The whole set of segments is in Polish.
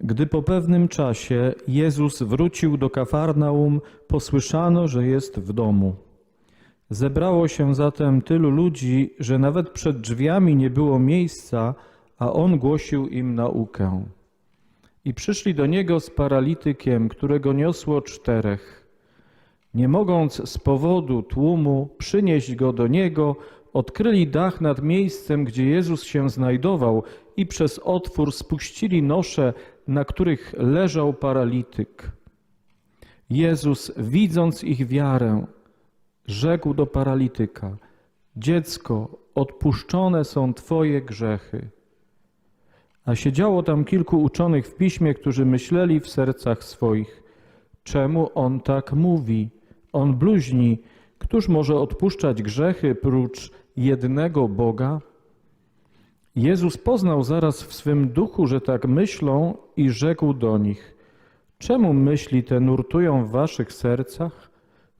Gdy po pewnym czasie Jezus wrócił do Kafarnaum, posłyszano, że jest w domu. Zebrało się zatem tylu ludzi, że nawet przed drzwiami nie było miejsca, a on głosił im naukę. I przyszli do niego z paralitykiem, którego niosło czterech. Nie mogąc z powodu tłumu przynieść go do niego, odkryli dach nad miejscem, gdzie Jezus się znajdował i przez otwór spuścili nosze, na których leżał paralityk. Jezus, widząc ich wiarę, rzekł do paralityka: Dziecko, odpuszczone są Twoje grzechy. A siedziało tam kilku uczonych w piśmie, którzy myśleli w sercach swoich: Czemu on tak mówi? On bluźni. Któż może odpuszczać grzechy prócz jednego Boga? Jezus poznał zaraz w swym duchu, że tak myślą i rzekł do nich: Czemu myśli te nurtują w waszych sercach?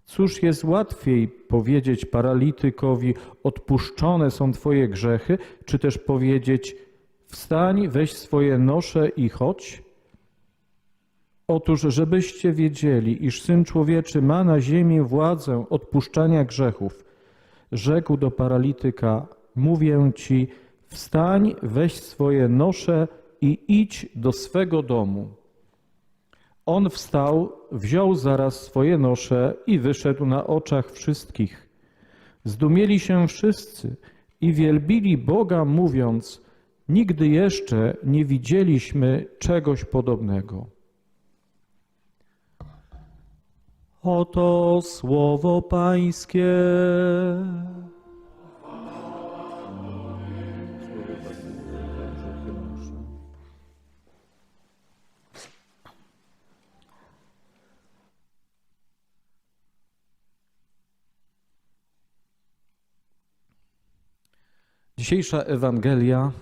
Cóż jest łatwiej powiedzieć paralitykowi: Odpuszczone są twoje grzechy, czy też powiedzieć: Wstań, weź swoje nosze i chodź? Otóż, żebyście wiedzieli, iż Syn Człowieczy ma na ziemi władzę odpuszczania grzechów, rzekł do paralityka: Mówię ci, wstań, weź swoje nosze i idź do swego domu. On wstał, wziął zaraz swoje nosze i wyszedł na oczach wszystkich. Zdumieli się wszyscy i wielbili Boga, mówiąc: Nigdy jeszcze nie widzieliśmy czegoś podobnego. Oto słowo Pańskie. Dzisiejsza Ewangelia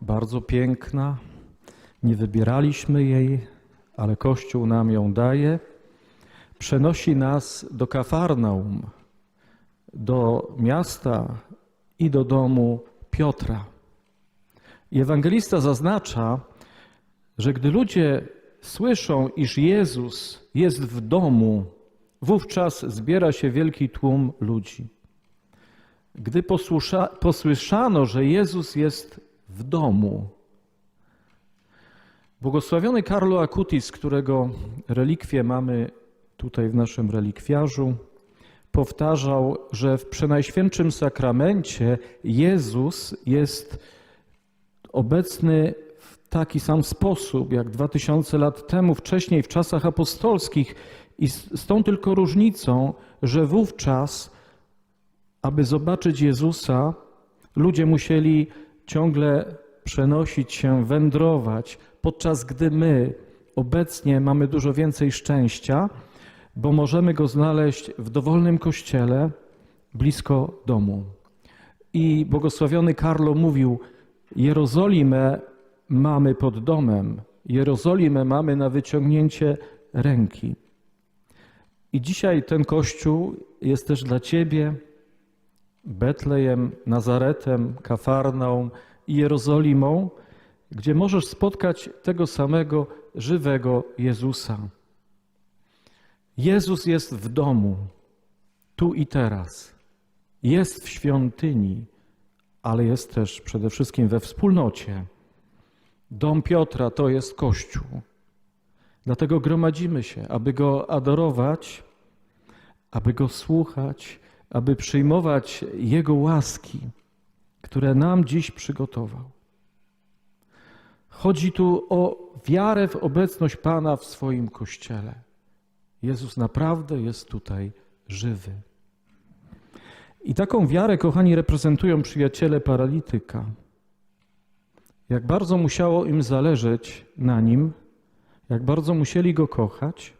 bardzo piękna. Nie wybieraliśmy jej, ale Kościół nam ją daje. Przenosi nas do Kafarnaum, do miasta i do domu Piotra. I ewangelista zaznacza, że gdy ludzie słyszą, iż Jezus jest w domu, wówczas zbiera się wielki tłum ludzi. Gdy posłusza, posłyszano, że Jezus jest w domu, błogosławiony Carlo Acutis, którego relikwie mamy tutaj w naszym relikwiarzu, powtarzał, że w Przenajświętszym Sakramencie Jezus jest obecny w taki sam sposób jak dwa tysiące lat temu, wcześniej w czasach apostolskich i z tą tylko różnicą, że wówczas, aby zobaczyć Jezusa, ludzie musieli ciągle przenosić się, wędrować, podczas gdy my obecnie mamy dużo więcej szczęścia, bo możemy go znaleźć w dowolnym kościele blisko domu. I błogosławiony Karlo mówił: Jerozolimę mamy pod domem, Jerozolimę mamy na wyciągnięcie ręki. I dzisiaj ten kościół jest też dla Ciebie Betlejem, Nazaretem, Kafarnaum i Jerozolimą, gdzie możesz spotkać tego samego żywego Jezusa. Jezus jest w domu, tu i teraz. Jest w świątyni, ale jest też przede wszystkim we wspólnocie. Dom Piotra to jest Kościół. Dlatego gromadzimy się, aby go adorować, aby go słuchać, aby przyjmować Jego łaski, które nam dziś przygotował. Chodzi tu o wiarę w obecność Pana w swoim kościele. Jezus naprawdę jest tutaj żywy. I taką wiarę, kochani, reprezentują przyjaciele paralityka. Jak bardzo musiało im zależeć na nim, jak bardzo musieli go kochać,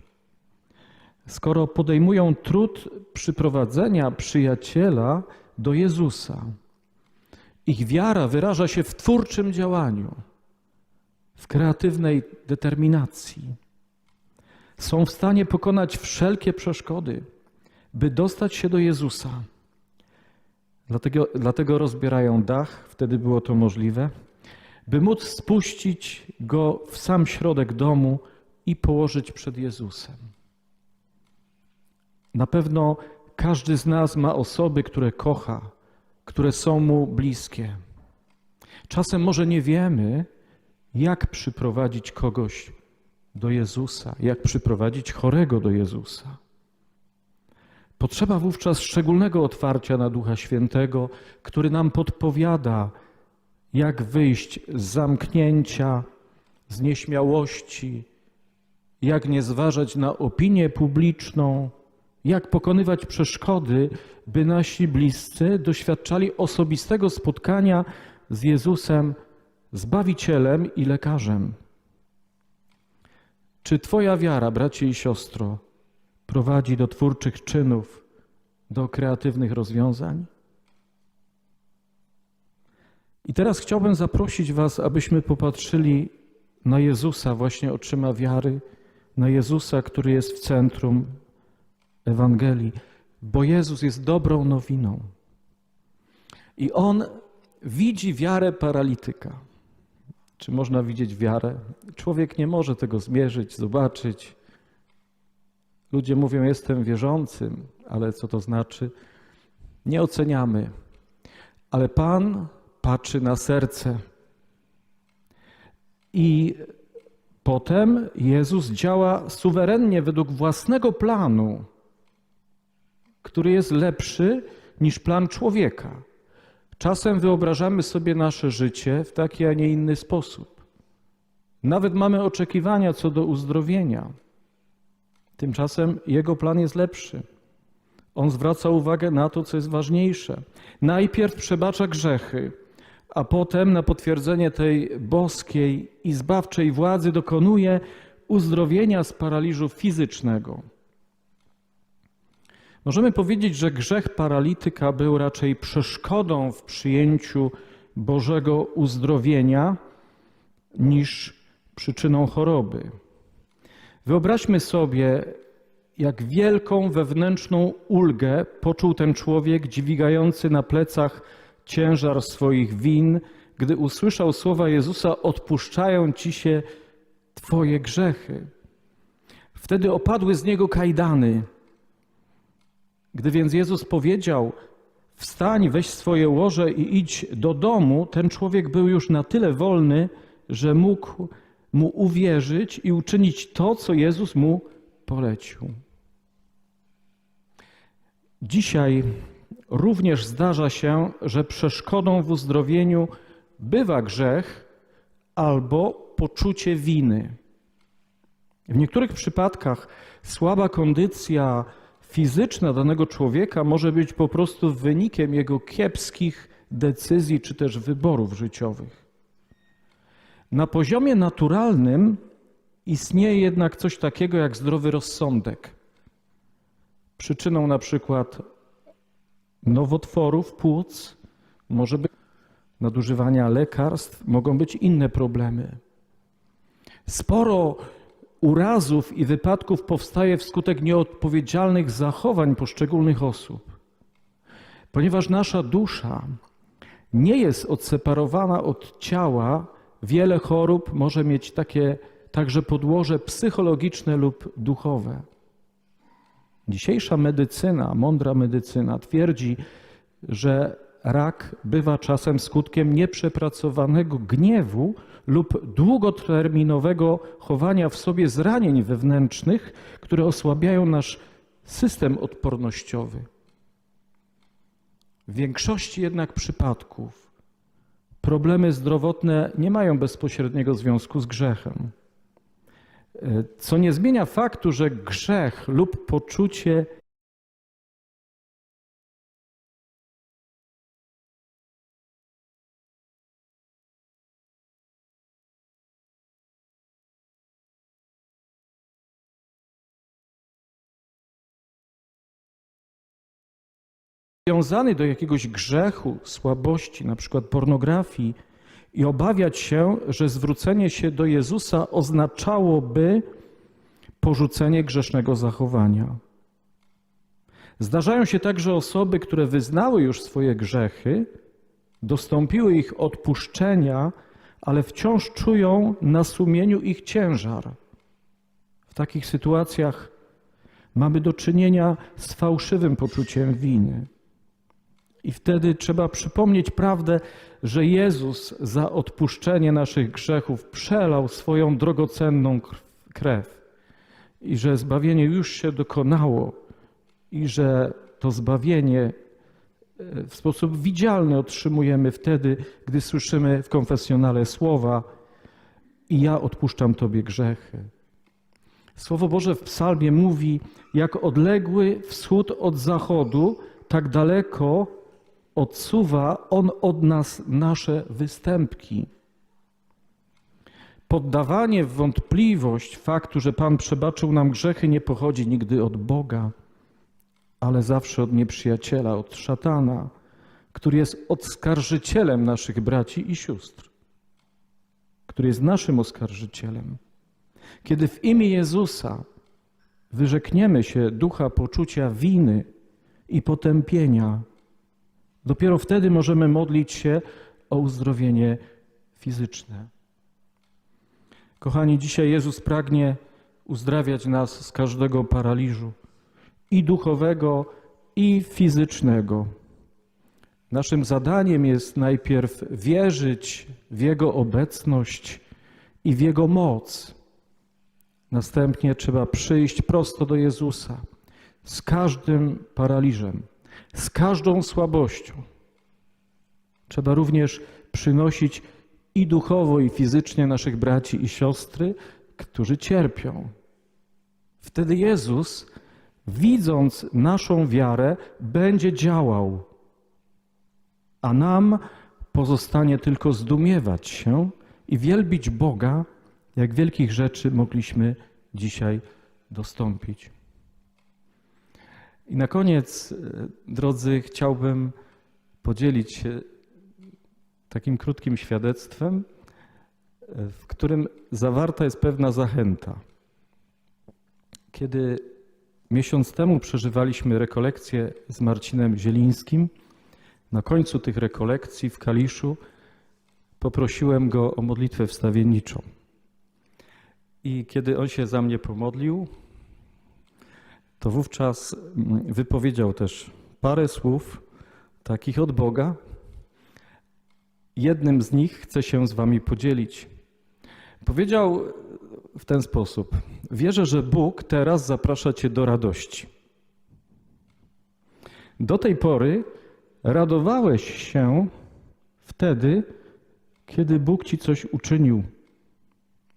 skoro podejmują trud przyprowadzenia przyjaciela do Jezusa. Ich wiara wyraża się w twórczym działaniu, w kreatywnej determinacji. Są w stanie pokonać wszelkie przeszkody, by dostać się do Jezusa. Dlatego, dlatego rozbierają dach, wtedy było to możliwe, by móc spuścić go w sam środek domu i położyć przed Jezusem. Na pewno każdy z nas ma osoby, które kocha, które są mu bliskie. Czasem może nie wiemy, jak przyprowadzić kogoś do Jezusa, jak przyprowadzić chorego do Jezusa. Potrzeba wówczas szczególnego otwarcia na Ducha Świętego, który nam podpowiada, jak wyjść z zamknięcia, z nieśmiałości, jak nie zważać na opinię publiczną, jak pokonywać przeszkody, by nasi bliscy doświadczali osobistego spotkania z Jezusem, Zbawicielem i lekarzem. Czy Twoja wiara, bracie i siostro, prowadzi do twórczych czynów, do kreatywnych rozwiązań? I teraz chciałbym zaprosić Was, abyśmy popatrzyli na Jezusa właśnie oczyma wiary, na Jezusa, który jest w centrum Ewangelii, bo Jezus jest dobrą nowiną. I On widzi wiarę paralityka. Czy można widzieć wiarę? Człowiek nie może tego zmierzyć, zobaczyć. Ludzie mówią, jestem wierzącym, ale co to znaczy? Nie oceniamy. Ale Pan patrzy na serce. I potem Jezus działa suwerennie według własnego planu, który jest lepszy niż plan człowieka. Czasem wyobrażamy sobie nasze życie w taki, a nie inny sposób. Nawet mamy oczekiwania co do uzdrowienia. Tymczasem Jego plan jest lepszy. On zwraca uwagę na to, co jest ważniejsze. Najpierw przebacza grzechy, a potem na potwierdzenie tej boskiej i zbawczej władzy dokonuje uzdrowienia z paraliżu fizycznego. Możemy powiedzieć, że grzech paralityka był raczej przeszkodą w przyjęciu Bożego uzdrowienia niż przyczyną choroby. Wyobraźmy sobie, jak wielką wewnętrzną ulgę poczuł ten człowiek dźwigający na plecach ciężar swoich win, gdy usłyszał słowa Jezusa: Odpuszczają ci się Twoje grzechy. Wtedy opadły z niego kajdany. Gdy więc Jezus powiedział: Wstań, weź swoje łoże i idź do domu, ten człowiek był już na tyle wolny, że mógł mu uwierzyć i uczynić to, co Jezus mu polecił. Dzisiaj również zdarza się, że przeszkodą w uzdrowieniu bywa grzech albo poczucie winy. W niektórych przypadkach słaba kondycja fizyczna danego człowieka może być po prostu wynikiem jego kiepskich decyzji czy też wyborów życiowych. Na poziomie naturalnym istnieje jednak coś takiego jak zdrowy rozsądek. Przyczyną na przykład nowotworów płuc może być nadużywania lekarstw, mogą być inne problemy. Sporo urazów i wypadków powstaje wskutek nieodpowiedzialnych zachowań poszczególnych osób. Ponieważ nasza dusza nie jest odseparowana od ciała, wiele chorób może mieć takie także podłoże psychologiczne lub duchowe. Dzisiejsza medycyna, mądra medycyna twierdzi, że rak bywa czasem skutkiem nieprzepracowanego gniewu lub długoterminowego chowania w sobie zranień wewnętrznych, które osłabiają nasz system odpornościowy. W większości jednak przypadków problemy zdrowotne nie mają bezpośredniego związku z grzechem. Co nie zmienia faktu, że grzech lub poczucie związany do jakiegoś grzechu, słabości, na przykład pornografii, i obawiać się, że zwrócenie się do Jezusa oznaczałoby porzucenie grzesznego zachowania. Zdarzają się także osoby, które wyznały już swoje grzechy, dostąpiły ich odpuszczenia, ale wciąż czują na sumieniu ich ciężar. W takich sytuacjach mamy do czynienia z fałszywym poczuciem winy. I wtedy trzeba przypomnieć prawdę, że Jezus za odpuszczenie naszych grzechów przelał swoją drogocenną krew i że zbawienie już się dokonało i że to zbawienie e, w sposób widzialny otrzymujemy wtedy, gdy słyszymy w konfesjonale słowa i ja odpuszczam Tobie grzechy. Słowo Boże w psalmie mówi, jak odległy wschód od zachodu, tak daleko odsuwa On od nas nasze występki. Poddawanie w wątpliwość faktu, że Pan przebaczył nam grzechy, nie pochodzi nigdy od Boga, ale zawsze od nieprzyjaciela, od szatana, który jest odskarżycielem naszych braci i sióstr, który jest naszym oskarżycielem. Kiedy w imię Jezusa wyrzekniemy się ducha poczucia winy i potępienia, dopiero wtedy możemy modlić się o uzdrowienie fizyczne. Kochani, dzisiaj Jezus pragnie uzdrawiać nas z każdego paraliżu i duchowego, i fizycznego. Naszym zadaniem jest najpierw wierzyć w Jego obecność i w Jego moc. Następnie trzeba przyjść prosto do Jezusa z każdym paraliżem, z każdą słabością. Trzeba również przynosić i duchowo, i fizycznie naszych braci i siostry, którzy cierpią. Wtedy Jezus, widząc naszą wiarę, będzie działał, a nam pozostanie tylko zdumiewać się i wielbić Boga, jak wielkich rzeczy mogliśmy dzisiaj dostąpić. I na koniec, e, drodzy, chciałbym podzielić się takim krótkim świadectwem, e, w którym zawarta jest pewna zachęta. Kiedy miesiąc temu przeżywaliśmy rekolekcję z Marcinem Zielińskim, na końcu tych rekolekcji w Kaliszu poprosiłem go o modlitwę wstawienniczą. I kiedy on się za mnie pomodlił, to wówczas mm, wypowiedział też parę słów takich od Boga. Jednym z nich chcę się z Wami podzielić. Powiedział w ten sposób: Wierzę, że Bóg teraz zaprasza Cię do radości. Do tej pory radowałeś się wtedy, kiedy Bóg Ci coś uczynił.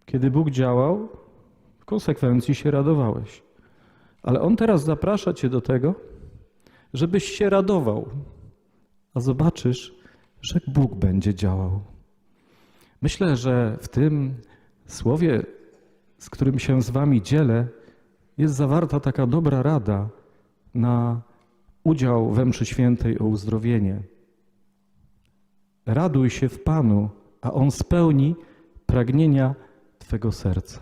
Kiedy Bóg działał, w konsekwencji się radowałeś. Ale On teraz zaprasza Cię do tego, żebyś się radował, a zobaczysz, że Bóg będzie działał. Myślę, że w tym słowie, z którym się z Wami dzielę, jest zawarta taka dobra rada na udział we mszy świętej o uzdrowienie. Raduj się w Panu, a On spełni pragnienia Twego serca.